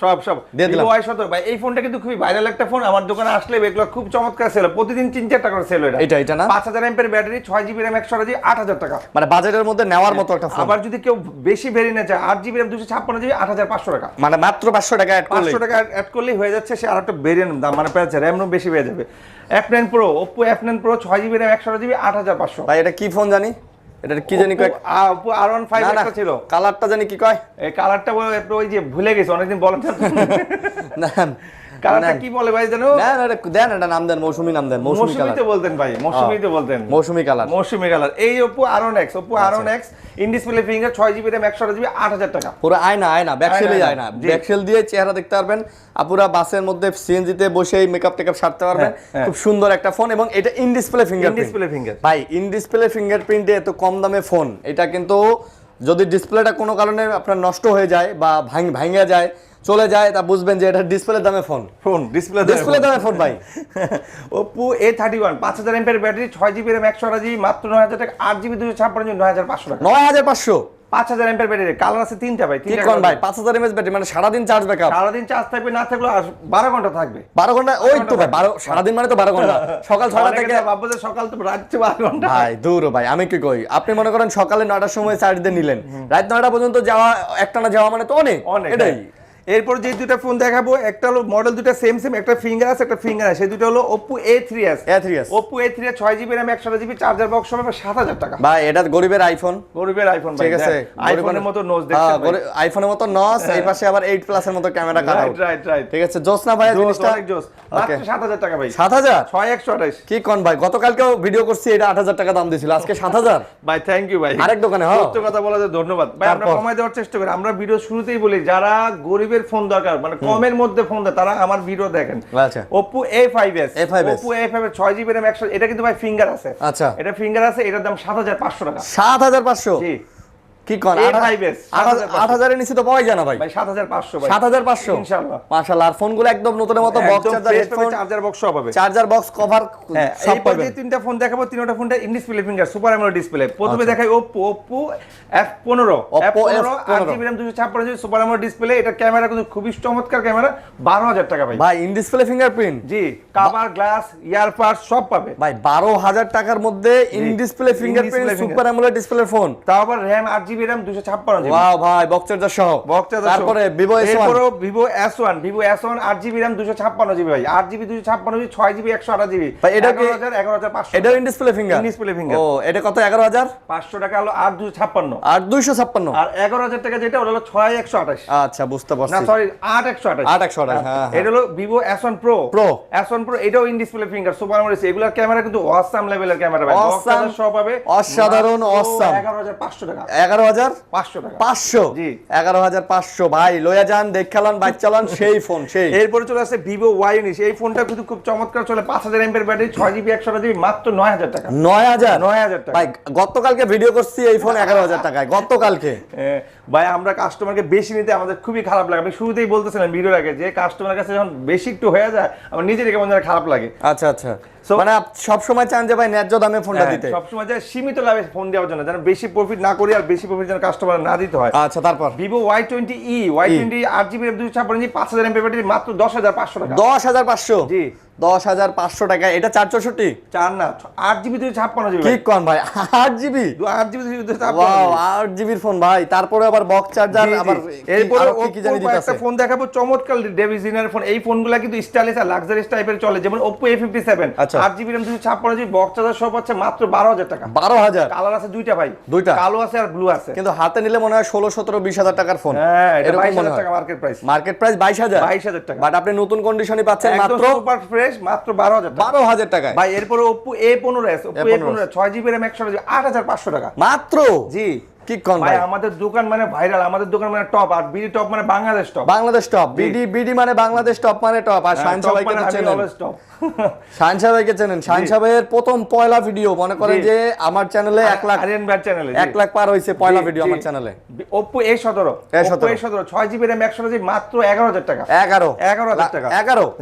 সব সব। দিয়ে দিলাম। Vivo Y17 ভাই এই ফোনটা কিন্তু খুবই ভাইরাল একটা ফোন আমার দোকানে আসলে এগুলো খুব চমৎকার সেল প্রতিদিন তিন চার টাকা সেল এটা। এটা, এটা না? পাঁচ হাজার এমপের ব্যাটারি ছয় জিবি র্যাম একশো জিবি আট হাজার টাকা। মানে বাজেটের মধ্যে নেওয়ার মতো একটা ফোন আবার যদি কেউ বেশি ভেরি না চায় আট জিবি র্যাম দুশো ছাপ্পান্ন জিবি আট হাজার পাঁচশো টাকা। মানে মাত্র পাঁচশো টাকা পাঁচশো টাকা অ্যাড করলেই হয়ে যাচ্ছে সে আর একটা ভেরিয়েন্ট মানে পেয়েছে র্যাম বেশি পেয়ে যাবে। F nine pro Oppo F nine pro ছয় জিবি র্যাম একশো জিবি আট হাজার পাঁচশো। ভাই এটা কি ফোন জানি? এটা কি জানি কয়? ওপো আর ওয়ান ফাইভ একটা ছিল। কালারটা জানি কি কয়? এই কালারটা ওই যে ভুলে গেছি অনেকদিন বলেন <laughs> না কালারটা কি বলে ভাই জানো না না, দেন এটা নাম দেন মৌসুমি নাম দেন মৌসুমি কালার। মৌসুমিতে বলতেন ভাই মৌসুমিতে বলতেন। মৌসুমি কালার। মৌসুমি কালার। এই ওপো আরন এক্স ওপো। আরন ইন ডিসপ্লে ফিঙ্গার ছয় জিবি র্যাম একশো জিবি আট হাজার টাকা। পুরো আয়না আয়না ব্যাকসেলে আয়না, আয়না। দিয়ে চেহারা দেখতে পারবেন। আপুরা বাসের মধ্যে সিএনজিতে বসেই মেকআপ টেকআপ সারতে পারবেন। হ্যাঁ, হ্যাঁ। খুব সুন্দর একটা ফোন এবং এটা in display fingerprint display finger ভাই ইন ডিসপ্লে ফিঙ্গারপ্রিন্টে এত কম দামে ফোন এটা কিন্তু যদি ডিসপ্লেটা কোনো কারণে আপনার নষ্ট হয়ে যায় বা ভাঙ ভাঙে যায় চলে যায় তা বুঝবেন যে এটা ডিসপ্লে দামে ফোন ফোন ডিসপ্লে ডিসপ্লে দামে ফোন ভাই। ওপো এ থার্টি ওয়ান পাঁচ হাজার এমপের ব্যাটারি ছয় জিবি র্যাম একশো জিবি মাত্র নয় হাজার টাকা আট জিবি দুশো ছাপ্পান্ন জিবি নয় হাজার পাঁচশো টাকা। নয় হাজার পাঁচশো? পাঁচ হাজার এমপের ব্যাটারি কালার আছে তিনটা ভাই কি তিনটা কোন ভাই পাঁচ হাজার এমএস ব্যাটারি মানে সারাদিন চার্জ ব্যাকআপ সারাদিন চার্জ থাকবে না থাকলেও বারো ঘণ্টা থাকবে। বারো ঘণ্টা ওই তো ভাই বারো সারাদিন মানে তো বারো ঘণ্টা। <laughs> সকাল অনেকে থেকে যে সকাল তো রাত বারো ঘণ্টা। ভাই দূর ভাই আমি কি কই? আপনি মনে করেন সকালে নয়টার সময় চার্জ দিয়ে নিলেন রাত নয়টা পর্যন্ত যাওয়া একটানা যাওয়া মানে তো অনেক। অনেক এটাই। হ্যাঁ। এরপর যে দুটো ফোন দেখাবো একটা হলো মডেল দুটো সেম সেম একটা ফিঙ্গার আছে একটা ফিঙ্গার আছে। দুটো হলো S A3s Oppo A three ছয় জিবি র্যাম একশো জিবি চার্জার বক্স সাত হাজার টাকা। ভাই এটা গরিবের আইফোন গরিবের আইফোন ঠিক আছে। আইফোনের মতো নোজ হ্যাঁ, দেখছেন গরি- আইফোনের মতো নস এই পাশে আবার 8 প্লাসের মতো ক্যামেরা কাটা রাইট রাইট রাইট ঠিক আছে জোস না ভাই জিনিসটা? অনেক জোস। মাত্র সাত হাজার টাকা ভাই। 7000 ছয় একশো আঠাইশ কি কোন ভাই? গতকালকেও ভিডিও করছি এটা 8000 টাকা দাম দিছিল আজকে 7000 ভাই থ্যাংক ইউ ভাই। আরেক দোকানে, হ্যাঁ। সত্য কথা বলা যায় ধন্যবাদ। ভাই আমরা? কমাই দেওয়ার চেষ্টা করি। আমরা ভিডিও শুরুতেই বলি যারা গরিবের ফোন দরকার মানে কমের মধ্যে ফোন দেয় তারা আমার ভিডিও দেখেন। আচ্ছা। Oppo A five S A5s Oppo A five S ছয় জিবি র্যাম একশো এটা কিন্তু ভাই ফিঙ্গার আছে। আচ্ছা। এটা ফিঙ্গার আছে এটার দাম সাত হাজার পাঁচশো টাকা। 7500 জি। কি কোন A5s, 8000 এর নিচে তো পাওয়াই যায় না ভাই। ভাই সাত হাজার পাঁচশো ভাই। 7500 ইনশাআল্লাহ মাশাআল্লাহ আর ফোনগুলো একদম নতুনের মতো box charger headphone charger box সব হবে চার্জার বক্স কভার সব পাবেন। যে তিনটা ফোন দেখাবো তিনটা ফোনটা in display finger super AMOLED display প্রথমে দেখাই ওপো ওপো এফ পনেরো Oppo F15 আট জিবি র্যাম দুশো সুপার অ্যামোলেড ডিসপ্লে এটা ক্যামেরা কিন্তু খুবই চমৎকার ক্যামেরা বারো হাজার টাকা ভাই। ভাই ইন ডিসপ্লে ফিঙ্গারপ্রিন্ট জি কাভার গ্লাস ইয়ারপার সব পাবে। ভাই বারো হাজার টাকার মধ্যে in display fingerprint super AMOLED display phone তাও আবার র্যাম আট জিবি র্যাম দুশো ছাপ্পান্ন ওয়াও ভাই বক্স চার্জার সহ। তারপরে ভিভো এস ওয়ান এরপরও Vivo S one Vivo S one আট জিবি র্যাম দুশো ছাপ্পান্ন জিবি ভাই। আট জিবি দুশো ছাপ্পান্ন জিবি ছয় জিবি একশো আঠাশ জিবি। ভাই, এটা কি- হাজার এগারো হাজার পাঁচশো। এটাও in display finger display finger। ও এটা কত এগারো হাজার? পাঁচশো টাকা হলো আট দুশো ছাপ্পান্ন। আর দুইশো ছাপ্পান্ন। আর এগারো হাজার টাকা যেটা ওটা হলো ছয় একশো আঠাশ। আচ্ছা বুঝতে না সরি আট একশো আঠাশ। আট একশো আঠাশ, হ্যাঁ, হ্যাঁ। এটা হলো Vivo S one pro Pro। S one pro এটাও in display finger super model এগুলোর ক্যামেরা কিন্তু অসাম লেভেলের ক্যামেরা ভাই। Awesome, সব পাবে। অসাধারণ, awesome। এগারো হাজার পাঁচশো টাকা। এগারো হাজার পাঁচশো টাকা। পাঁচশো? এগারো হাজার পাঁচশো। ভাই লইয়া যান দেখ বাইক চালান সেই ফোন সেই। এরপরে চলে আসছে ভিভো ওয়াই উনিশ এই ফোনটা কিন্তু খুব চমৎকার চলে। পাঁচ হাজার এমপের ব্যাটারি ছয় জিবি একশো জিবি মাত্র নয় হাজার টাকা। নয় হাজার? নয় হাজার টাকা। ভাই গতকালকে ভিডিও করছি এই ফোন এগারো হাজার টাকায়। গতকালকে। ভাই আমরা কাস্টমারকে বেশি নিতে আমাদের খুবই খারাপ লাগে। আমি শুরুতেই বলতেছিলাম ভিডিওর আগে যে কাস্টমারের কাছে যখন বেশি একটু হয়ে যায় আমার নিজেরই কেমন যেন খারাপ লাগে। আচ্ছা আচ্ছা। মানে সব সময় চান যে ভাই ন্যায্য দামে ফোনটা দিতে। সব সময় যায় সীমিত লাভে ফোন দেওয়ার জন্য যেন বেশি প্রফিট না করি আর বেশি প্রফিট যেন কাস্টমার না দিতে হয়। আচ্ছা তারপর? Vivo Y twenty E Y twenty আট জিবি দুশো ছাপ্পান্ন জিবি পাঁচ হাজার ব্যাটারি মাত্র দশ হাজার পাঁচশো টাকা। দশ হাজার পাঁচশো? জি। দশ হাজার পাঁচশো টাকা। এটা চার চৌষট্টি? চার না আট জিবি দুশো ছাপ্পান্ন জিবি কি কন ভাই আট জিবি? আট জিবি আট জিবির ফোন ভাই। তারপরে আবার বক্স চার্জার আবার এরপরে এরপরে কি জানি একটা ফোন দেখাবো চমৎকার ডেভিজিনার ফোন এই ফোনগুলো কিন্তু স্টাইলিশ আর লাক্সারিস টাইপের চলে। যেমন ফিফটি সেভেন আচ্ছা। আট জিবি র্যাম দুশো ছাপ্পান্ন জিবি বক্স চার্জার সব হচ্ছে মাত্র বারো হাজার টাকা। বারো হাজার? কালার আছে দুইটা ভাই। দুইটা? কালো আছে আর ব্লু আছে। কিন্তু হাতে নিলে মনে হয় ষোলো সতেরো বিশ হাজার টাকার ফোন হ্যাঁ এটা বাইশ হাজার টাকা মার্কেট প্রাইস মার্কেট প্রাইস বাইশ হাজার। বাইশ হাজার টাকা। বাট আপনি নতুন কন্ডিশনে পাচ্ছেন মাত্র সুপার ফ্রেশ মাত্র বারো হাজার বারো হাজার টাকা ভাই এরপরে ওপো এ পনেরো এস ওপো এ পনেরো ছয় জিবি র্যাম একশো আট হাজার পাঁচশো টাকা। মাত্র? জি। কি কোন ভাই ভাই? আমাদের দোকান মানে ভাইরাল আমাদের দোকান মানে টপ আর বিডি টপ মানে Bangladesh top Bangladesh top BD BD মানে বাংলাদেশ টপ মানে টপ আর শাহিন সবাইকে মানে <laughs> চেনেন। শাহিন সবাইকে চেনেন। শাহিন সাহেবের প্রথম পয়লা ভিডিও মনে করেন যে আমার চ্যানেলে এক লাখ আরিয়ান ভাই চ্যানেলে এক লাখ পার হয়েছে পয়লা ভিডিও আমার চ্যানেলে ওপ্পো এ সতেরো। A17 ওপ্পো সতেরো ছয় জিবি র্যাম একশো জিবি মাত্র এগারো হাজার টাকা।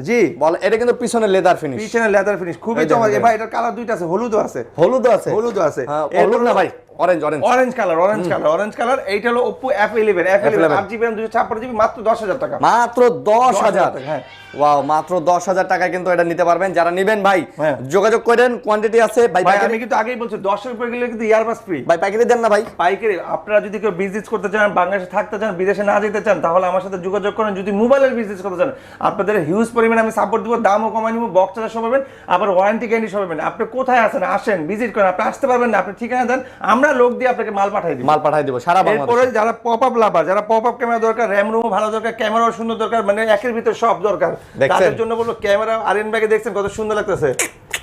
জি। বল এটা কিন্তু পিছনে লেদার ফিনিশ পিছনে লেদার ফিনিশ খুবই চমৎকার। ভাই এটার কালার দুইটা আছে হলুদও আছে। হলুদ আছে। হলুদ আছে। হ্যাঁ, হলুদ না ভাই? Orange orange orange colour orange colour orange colour এইটা হলো Oppo F eleven F eleven আট জিবি র্যাম দুশো ছাপ্পান্ন জিবি মাত্র দশ হাজার টাকা। মাত্র দশ হাজার। টাকা, হ্যাঁ। ওয়াও মাত্র দশ হাজার কিন্তু এটা নিতে পারবেন। যারা নিবেন ভাই হ্যাঁ। যোগাযোগ করেন কোয়ান্টিটি আছে। ভাই ভাই আমি কিন্তু আগেই বলছি দশের উপরে গেলে কিন্তু ইয়ারবাস ফ্রি ভাই পাইকারি দেন না ভাই। পাইকারি আপনারা যদি কেউ বিজনেস করতে চান বাংলাদেশে থাকতে চান বিদেশে না যেতে চান তাহলে আমার সাথে যোগাযোগ করেন। যদি মোবাইলের বিজনেস করতে চান আপনাদের হিউজ পরিমাণে আমি সাপোর্ট দিব দামও কমাই নিব বক্স চার্জ সব পাবেন আবার ওয়ারেন্টি গ্যারান্টি সব পাবেন। আপনি কোথায় আছেন আসেন ভিজিট করেন আপনি আসতে পারবেন না আপনি ঠিকানা দেন আমরা লোক দিয়ে আপনাকে মাল পাঠাই দিব। মাল পাঠাই দিব সারা এরপরে যারা পপ আপ লাভার যারা পপ আপ ক্যামেরা দরকার র্যাম রুম ভালো দরকার ক্যামেরাও সুন্দর দরকার মানে একের ভিতর সব দরকার। তাদের জন্য বলব ক্যামেরা আরিয়ান ব্যাগে দেখছেন কত সুন্দর লাগতেছে।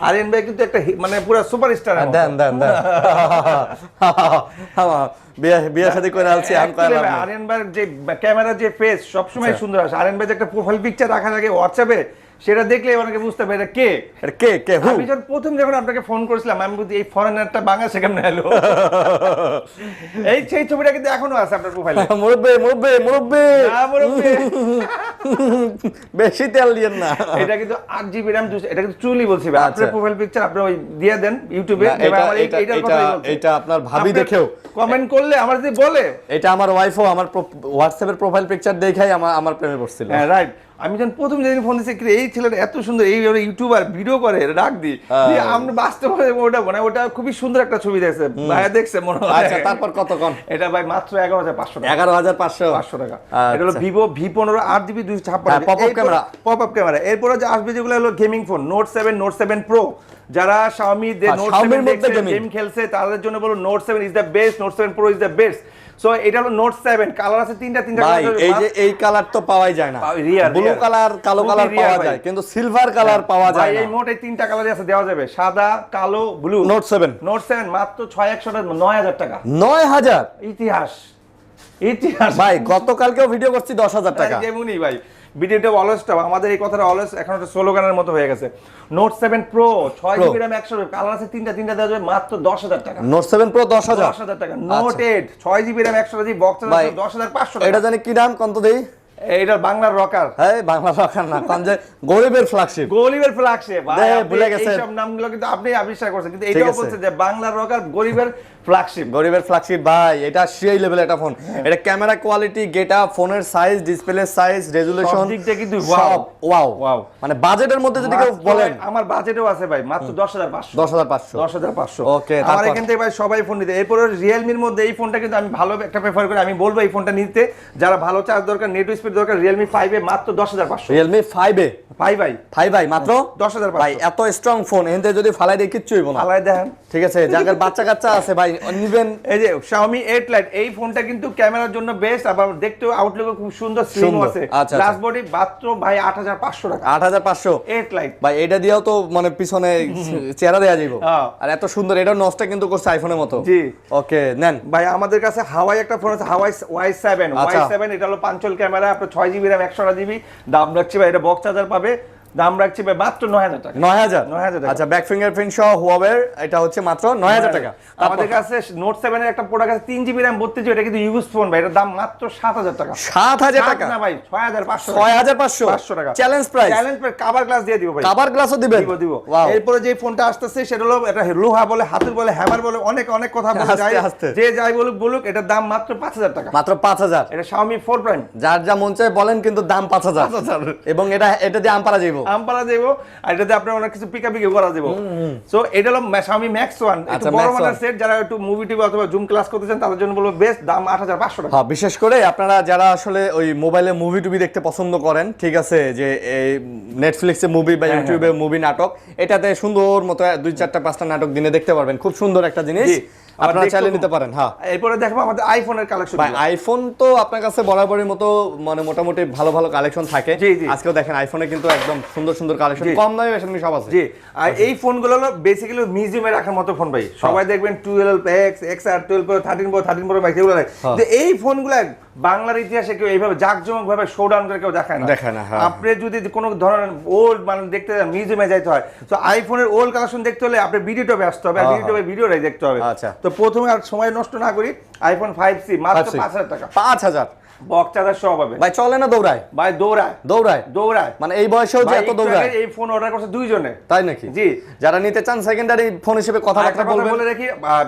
আরিয়ান ব্যাগ কিন্তু একটা মানে পুরো সুপারস্টার দেন দেন দেন। বিয়ে বিয়ে শাদী করে আলছি আম যে ক্যামেরার যে ফেস সবসময় আচ্ছা। সুন্দর আসে। আরিয়ান ভাই যে একটা প্রোফাইল পিকচার রাখার আগে হোয়াটসঅ্যাপে সেটা দেখলে অনেকে বুঝতে পারে এটা কে। কে কে হু আমি যখন প্রথম যখন আপনাকে ফোন করেছিলাম আমি বুঝি এই ফরেনারটা বাংলাদেশে কেমন এলো এই সেই ছবিটা কিন্তু এখনও আছে আপনার প্রোফাইলে <laughs> মুরব্বি মুরব্বি মুরব্বি। না, মুরব্বি। <laughs> বেশি তেল দিয়েন না। এটা কিন্তু আট জিবি র্যাম এটা কিন্তু ট্রুলি বলছি ভাই। আপনার আচ্ছা। প্রোফাইল পিকচার আপনি ওই দিয়ে দেন ইউটিউবে না, এটা- এটা- এটা- এটা আপনার ভাবি দেখেও। কমেন্ট করলে আমার যদি বলে। এটা আমার ওয়াইফও আমার হোয়াটসঅ্যাপের প্রোফাইল পিকচার দেখাই আমার আমার প্রেমে পড়ছিল। হ্যাঁ রাইট আমি যখন প্রথম যেদিন ফোন দিচ্ছি এই ছেলেটা এত সুন্দর এই ইউটিউবার ভিডিও করে ডাক দি। হ্যাঁ। আমরা বাস্তবে ওটা মানে ওটা খুবই সুন্দর একটা ছবি দেখছে। ভাইয়া দেখছে মনে হয়। আচ্ছা তারপর কত কন? এটা ভাই মাত্র এগারো হাজার পাঁচশো টাকা। এগারো হাজার পাঁচশো? পাঁচশো টাকা। এটা হলো। ভিভো ভি পনেরো আট জিবি দুইশো হ্যাঁ, ছাপ্পান্ন pop-up camera। Pop up camera এরপরে যে আসবে যেগুলো হলো gaming phone note seven note seven pro যারা শাওমি নোট সেভেন। গেম খেলছে তাদের জন্য বলো note seven is the best note seven pro is the best so এটা হলো নোট সেভেন কালার আছে তিনটা তিনটা ভাই এই যে এই কালার তো পাওয়াই যায় না। ব্লু কালার কালো কালার পাওয়া যায় কিন্তু সিলভার কালার পাওয়া যায় যায় এই মোট এই তিনটা কালার আছে দেওয়া যাবে। সাদা কালো blue note seven note seven মাত্র ছয় একশো নয় হাজার টাকা। নয় হাজার? ইতিহাস। ইতিহাস। ভাই গতকালকেও ভিডিও করছি দশ হাজার টাকা। যেমনই ভাই। ভিডিওটা অলওয়েজ আমাদের এই কথাটা অলওয়েজ এখন একটা স্লোগানের মতো হয়ে গেছে। নোট সেভেন প্রো ছয়। জিবি র্যাম একশো কালার আছে তিনটা তিনটা দেওয়া যাবে মাত্র দশ হাজার টাকা। নোট সেভেন প্রো দশ হাজার। দশ হাজার টাকা। নোট এইট ছয় জিবি র্যাম একশো জিবি বক্স দশ হাজার পাঁচশো এটা জানি কি নাম কত দেই? এটা বাংলার রকার হ্যাঁ বাংলা রাখার না কারণ যে গরিবের ফ্ল্যাগশিপ গরিবের ফ্ল্যাগশিপ ভুলে গেছেন। এইসব নামগুলো কিন্তু আপনি আবিষ্কার করছেন। কিন্তু এটাও বলছে যে বাংলার রকার গরিবের ফ্ল্যাগশিপ গরিবের ফ্ল্যাগশিপ ভাই এটা সেই লেভেল একটা ফোন এটা ক্যামেরা কোয়ালিটি গেটা ফোনের সাইজ ডিসপ্লে সাইজ রেজুলেশন দিক দিয়ে কিন্তু wow। সব ওয়াও মানে বাজেটের মধ্যে যদি কেউ বলেন। আমার বাজেটও আছে ভাই মাত্র দশ হাজার পাঁচশো। দশ হাজার পাঁচশো। দশ হাজার পাঁচশো। Okay, আমার এখান থেকে ভাই সবাই ফোন নিতে। এরপরে রিয়েলমির মধ্যে এই ফোনটা কিন্তু আমি ভালো একটা প্রেফার করি। আমি বলব এই ফোনটা নিতে। যারা ভালো চার্জ দরকার নেট স্পিড দরকার রিয়েলমি ফাইভে মাত্র দশ হাজার পাঁচশো। Realme five A? ফাইভ ভাই। ফাইভ ভাই মাত্র? দশ হাজার ভাই এত স্ট্রং ফোন এনতে যদি ফালাই দিয়ে কিচ্ছুই না। আলাই দেখেন ঠিক আছে যাদের বাচ্চা কাচ্চা আছে ভাই নিবেন এই যে Xiaomi 8 Lite এই ফোনটা কিন্তু ক্যামেরার জন্য বেস্ট আবার দেখতেও আউটলুক খুব সুন্দর স্লিম আছে। আচ্ছা, আচ্ছা। গ্লাস বডি মাত্র ভাই 8500 টাকা। আট হাজার পাঁচশো? 8 Lite ভাই এটা দিয়েও তো মানে পিছনে চেহারা দেওয়া যাইব। আর এত সুন্দর এটা নষ্ট কিন্তু করছে আইফোনের মতো। জি। ওকে নেন। ভাই আমাদের কাছে হাওয়াই একটা ফোন আছে হাওয়াই ওয়াই সেভেন ওয়াই আচ্ছা। সেভেন এটা হলো পাঞ্চল ক্যামেরা আপনার ছয় জিবি র্যাম একশো জিবি দাম রাখছি ভাই এটা বক্স চার্জার পাবে। দাম রাখছি ভাই মাত্র নয় হাজার টাকা। নয় হাজার? 9,000 টাকা। আচ্ছা ব্যাক ফিঙ্গারপ্রিন্ট সহ হুয়াওয়ের এটা হচ্ছে মাত্র নয় হাজার টাকা। আমাদের কাছে নোট সেভেন এর একটা প্রোডাক্ট আছে তিন জিবি র্যাম বত্রিশ এটা কিন্তু ইউজ ফোন ভাই এটার দাম মাত্র সাত হাজার টাকা। সাত হাজার সাত টাকা? না ভাই ছয় হাজার পাঁচশো ছয় হাজার পাঁচশো। পাঁচশো টাকা। Challenge price challenge cover glass দিয়ে দিব ভাই। গ্লাসও দিবেন? দিব দিব। এরপরে যে ফোনটা আসতেছে সেটা হলো এটা লোহা বলে হাতুর বলে হ্যামার বলে অনেক অনেক কথা বলে যায়। যে যাই বলুক বলুক এটার দাম মাত্র পাঁচ হাজার টাকা। মাত্র পাঁচ হাজার। এটা Xiaomi ফোর প্রাইম যার যা মন চায় বলেন কিন্তু দাম পাঁচ হাজার। এবং এটা এটা দিয়ে আমপারা যাইব। দেবো আর এটাতে আপনার অনেক কিছু করা দেবো সো এটা হলো Xiaomi Max 1 একটু আচ্ছা, বড় মানের সেট যারা একটু মুভি টিভি অথবা জুম ক্লাস করতে চান তাদের জন্য বলব বেস্ট দাম 8500 টাকা। হ্যাঁ বিশেষ করে আপনারা যারা আসলে ওই মোবাইলে মুভি টুভি দেখতে পছন্দ করেন ঠিক আছে যে এই নেটফ্লিক্সে মুভি হ্যাঁ, বা ইউটিউবে মুভি নাটক এটাতে সুন্দর মতো দুই চারটা পাঁচটা নাটক দিনে দেখতে পারবেন। খুব সুন্দর একটা জিনিস। আপনারা চাইলে নিতে পারেন হ্যাঁ। এরপরে দেখব আমাদের আইফোনের কালেকশন ভাই আইফোন তো আপনার কাছে বরাবরের মতো মানে মোটামুটি ভালো ভালো কালেকশন থাকে। আজকেও দেখেন আইফোনে কিন্তু একদম সুন্দর সুন্দর কালেকশন কম দামে বেশি সব আছে। জি। আর এই ফোনগুলো হলো বেসিক্যালি মিউজিয়ামে রাখার মতো ফোন ভাই। সবাই দেখবেন টুয়েলভ এক্স এক্স আর twelve pro thirteen pro thirteen pro max এগুলো রাখে। হ্যাঁ। যে এই ফোনগুলো বাংলার ইতিহাসে কেউ এইভাবে জাঁকজমক ভাবে শোডাউন করে কেউ দেখায় না। দেখায় না, হ্যাঁ। আপনি যদি কোনো ধরনের ওল্ড মানে দেখতে যান মিউজিয়ামে যাইতে হয় তো আইফোনের ওল্ড কালেকশন দেখতে হলে আপনি ভিডিও টপে আসতে হবে ভিডিওটা ভিডিও টপে দেখতে হবে। আচ্ছা। তো প্রথমে আর সময় নষ্ট না করি আইফোন ফাইভ সি মাত্র 5C পাঁচ হাজার টাকা। পাঁচ হাজার। বক চার্জার সহ পাবে ভাই চলে না দৌড়ায়? ভাই দৌড়ায়। দৌড়ায়? দৌড়ায়। মানে এই বয়সেও যে এত দৌড়ায়? এই ফোন অর্ডার করছে দুইজনে। তাই নাকি? জি। যারা নিতে চান সেকেন্ডারি ফোন হিসেবে কথাবার্তা কথা বলবেন। বলে রাখি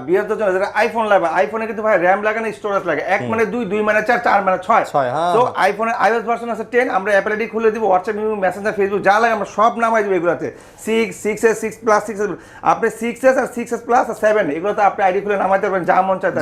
বিয়ারদের জন্য যারা আইফোন লাগবে আইফোনে কিন্তু ভাই র্যাম লাগে না স্টোরেজ লাগে। এক মানে দুই দুই মানে চার চার মানে ছয়। ছয়, হ্যাঁ। তো আইফোনের আইওএস ভার্সন আছে টেন আমরা অ্যাপল আইডি খুলে দিব হোয়াটসঅ্যাপ মেসেঞ্জার ফেসবুক যা লাগে আমরা সব নামাই দিব এগুলোতে। Six six S six plus six আপনি সিক্স এস আর সিক্স এস প্লাস আর সেভেন এগুলোতে আপনি আইডি খুলে নামাইতে পারবেন যা মন চায়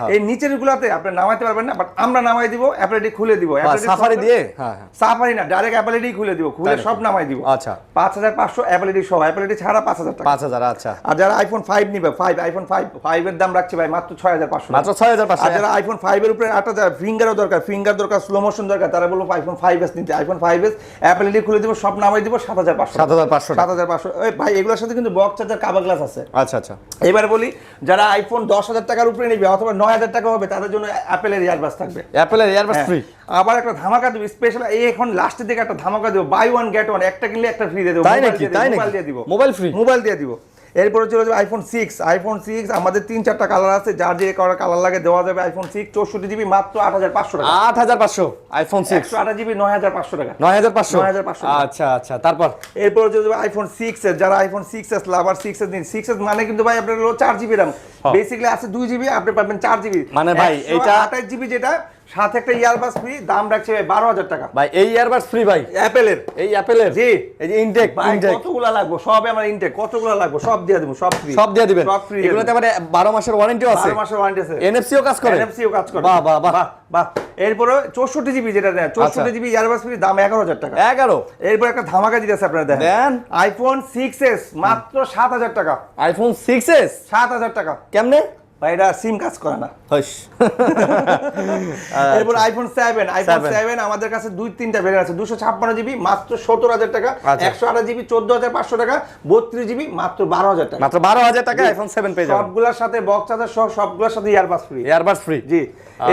হ্যাঁ। এই নিচের গুলোতে আপনি নামাইতে পারবেন না বাট আমরা নামাই দিব অ্যাপল খুলে দিব। সাফারি দিয়ে? হ্যাঁ হ্যাঁ। সাফারি না ডাইরেক্ট অ্যাপল খুলে দিব খুলে সব নামাই দিব। আচ্ছা। পাঁচ হাজার পাঁচশো অ্যাপল সহ অ্যাপল ছাড়া পাঁচ হাজার টাকা। পাঁচ হাজার আচ্ছা। আর যারা আইফোন ফাইভ নিবে ফাইভ আইফোন ফাইভ ফাইভ এর দাম রাখছে ভাই মাত্র ছয় হাজার পাঁচশো মাত্র ছয় হাজার পাঁচশো যারা আইফোন ফাইভ এর উপরে আটটা যারা ফিঙ্গারও দরকার ফিঙ্গার দরকার স্লো মোশন দরকার তারা বলব আইফোন ফাইভ এস নিতে আইফোন ফাইভ এস অ্যাপেল খুলে দিব সব নামাই দিব সাত হাজার পাঁচশো সাত হাজার পাঁচশো সাত হাজার পাঁচশো ভাই এগুলোর সাথে কিন্তু বক্স চার্জার কাবা গ্লাস আছে। আচ্ছা আচ্ছা। এবার বলি যারা আইফোন দশ হাজার টাকার উপরে নিবে অথবা নয় হাজার টাকা হবে তাদের জন্য অ্যাপেলের ইয়ারবাস থাকবে। অ্যাপেলের এয়ারবাস হ্যাঁ। ফ্রি আবার একটা ধামাকা দেবো স্পেশাল এই এখন লাস্টের দিকে একটা ধামাকা দেবো বাই ওয়ান গেট ওয়ান একটা কিনলে একটা ফ্রি দিয়ে দেবো তাই নাকি? তাই মোবাইল দিয়ে দিব। Mobile free? মোবাইল দিয়ে দিব। এরপরে চলে যাবে আইফোন সিক্স আইফোন সিক্স আমাদের তিন চারটা কালার আছে যার যে করা কালার লাগে দেওয়া যাবে আইফোন সিক্স চৌষট্টি জিবি মাত্র আট হাজার পাঁচশো টাকা। আট হাজার পাঁচশো আইফোন সিক্স আঠাশ জিবি নয় হাজার পাঁচশো টাকা। নয় হাজার পাঁচশো? 9,500 আচ্ছা আচ্ছা তারপর? এরপরে চলে যাবে আইফোন সিক্স এর যারা iPhone six S lover six S নিন সিক্স এস মানে কিন্তু ভাই আপনার হলো চার জিবি র্যাম বেসিক্যালি আছে দুই জিবি আপনি পাবেন চার জিবি মানে ভাই, এইটা- আঠাশ জিবি যেটা সাথে একটা ইয়ারবাস ফ্রি দাম রাখছে ভাই বারো হাজার টাকা। ভাই এই ইয়ারবাস ফ্রি ভাই? অ্যাপেলের এই অ্যাপেলের জি। এই যে ইনটেক ইনটেক কতগুলা লাগবে? সবে আমার ইনটেক কতগুলা লাগবে? সব দিয়ে দেবো সব ফ্রি সব দিয়ে দিবেন? সব ফ্রি এগুলোতে আবার বারো মাসের ওয়ারেন্টিও আছে। বারো মাসের ওয়ারেন্টি আছে। এনএফসিও কাজ করে। এনএফসিও কাজ করে। বাহ বাহ বাহ। বাহ এরপরে চৌষট্টি জিবি যেটা চৌষট্টি আচ্ছা। জিবি ইয়ারবাস ফ্রি দাম এগারো হাজার টাকা। এগারো? এরপর একটা ধামাকা দিতেছে আপনারা দেখেন। দেন। আইফোন সিক্স এস মাত্র সাত হাজার টাকা। আইফোন সিক্স এস সাত হাজার টাকা। কেমনে? ভাই এটা সিম কাজ করে না। <laughs> এরপর আইফোন সেভেন আইফোন সেভেন আমাদের কাছে দুই তিনটা ভেরিয়েন্ট আছে। দুশো ছাপ্পান্ন জিবি মাত্র সত্তর হাজার টাকা। আচ্ছা। একশো আঠাশ জিবি চোদ্দ হাজার পাঁচশো টাকা। বত্রিশ জিবি মাত্র বারো হাজার টাকা। মাত্র বারো হাজার টাকা আইফোন সেভেন পেয়ে যাবেন। সবগুলোর সাথে বক্স চার্জার সহ সবগুলোর সাথে ইয়ারবাস ফ্রি এয়ারবাস ফ্রি জি।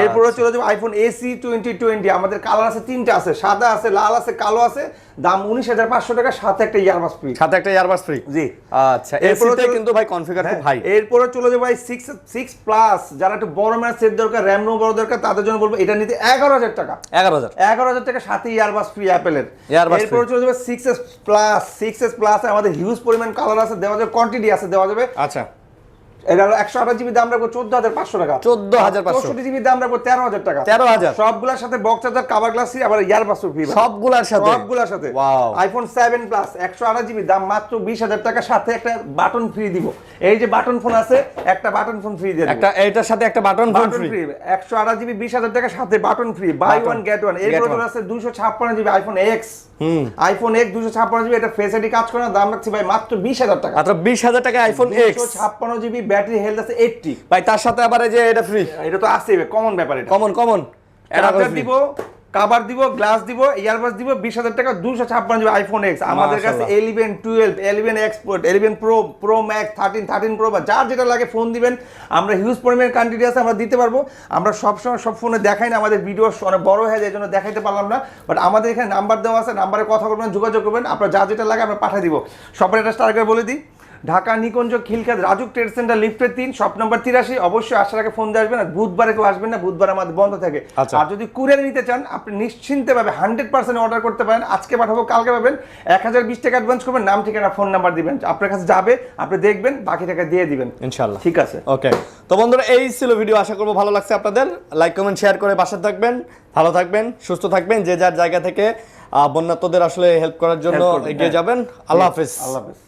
এরপরে চলে যাব আইফোন এসি টোয়েন্টি টোয়েন্টি আমাদের কালার আছে তিনটা আছে। সাদা আছে লাল আছে কালো আছে। দাম উনিশ হাজার পাঁচশো টাকা সাথে একটা ইয়ারবাস ফ্রি সাথে একটা এয়ারবাস ফ্রি জি। আচ্ছা এরপরে কিন্তু ভাই কনফিগার খুব হাই হ্যাঁ, এরপরে চলে যাব ভাই সিক্স সিক্স প্লাস যারা একটু বড় ম্যাচ সেট দরকার র্যাম নো বড় দরকার তাদের জন্য বলব এটা নিতে এগারো হাজার টাকা। এগারো হাজার। এগারো হাজার টাকা সাথে ইয়ারবাস ফ্রি অ্যাপেলের এরপরে চলে যাবে six S plus six S plus আমাদের হিউজ পরিমাণ কালার আছে দেওয়া যাবে কোয়ান্টিটি আছে দেওয়া যাবে। আচ্ছা। এটা হলো একশো আঠাশ জিবি দাম রাখব চোদ্দ হাজার পাঁচশো টাকা। 14,500 চৌষট্টি জিবি দাম রাখব তেরো হাজার টাকা। তেরো হাজার। সবগুলোর সাথে বক্স চার্জার কাভার গ্লাস আবার ইয়ারবাস ফ্রি সবগুলার সাথে? সবগুলোর সাথে। আইফোন সেভেন প্লাস একশো আঠাশ জিবি দাম মাত্র বিশ হাজার টাকা সাথে একটা বাটন ফ্রি দিব। এই যে বাটন ফোন আছে একটা বাটন ফোন ফ্রি দিয়ে একটা এইটার সাথে একটা বাটন ফোন ফ্রি একশো আঠাশ জিবি বিশ হাজার টাকা সাথে button free buy one get one এরপর আসছে দুশো ছাপ্পান্ন GB iPhone X iPhone X দুশো ছাপ্পান্ন জিবি এটা ফেস কাজ করে দাম রাখছি ভাই মাত্র বিশ হাজার টাকা। মাত্র বিশ হাজার টাকা আইফোন এক্স ছাপ্পান্ন জিবি ব্যাটারি হেলথ আছে এইটটি। ভাই তার সাথে আবার এই যে এটা ফ্রি এটা তো আছে কমন ব্যাপার এটা। কমন কমন চার্জার দিব কাভার দিব গ্লাস দিব ইয়ারবাস দিব বিশ হাজার টাকা দুশো ছাপ্পান্ন জিবি আইফোন এক্স আমাদের কাছে। Eleven twelve eleven export eleven pro pro max thirteen thirteen pro বা যার যেটা লাগে ফোন দিবেন। আমরা হিউজ পরিমাণ কোয়ান্টিটি আছে আমরা দিতে পারব। আমরা সবসময় সব ফোনে দেখাই না আমাদের ভিডিও অনেক বড় হয়ে যায় এই জন্য দেখাইতে পারলাম না। বাট আমাদের এখানে নাম্বার দেওয়া আছে নাম্বারে কথা বলবেন যোগাযোগ করবেন। আপনার যা যেটা লাগে আমরা পাঠিয়ে দিব। সবার একটা স্টার করে বলে দিই। ঢাকা নিকুঞ্জ খিলখাত রাজুক ট্রেড সেন্টার লিফটের তিন শপ নাম্বার তিরাশি। অবশ্যই আসার আগে ফোন দিয়ে আসবেন আর বুধবারে কেউ আসবেন না বুধবার আমাদের বন্ধ থাকে। আচ্ছা। আর যদি কুরিয়ার নিতে চান আপনি নিশ্চিন্তে পাবে হান্ড্রেড পার্সেন্ট অর্ডার করতে পারেন। আজকে পাঠাবো কালকে পাবেন। এক হাজার বিশ টাকা অ্যাডভান্স করবেন নাম ঠিকানা ফোন নাম্বার দিবেন। আপনার কাছে যাবে আপনি দেখবেন বাকি টাকা দিয়ে দিবেন। ইনশাল্লাহ ঠিক আছে? ওকে। তো বন্ধুরা এই ছিল ভিডিও আশা করব ভালো লাগছে আপনাদের। লাইক কমেন্ট শেয়ার করে পাশে থাকবেন ভালো থাকবেন সুস্থ থাকবেন যে যার জায়গা থেকে আহ, বন্যাত্মদের আসলে হেল্প করার জন্য এগিয়ে হ্যাঁ। যাবেন। আল্লাহ হাফেজ। আল্লাহ হাফেজ।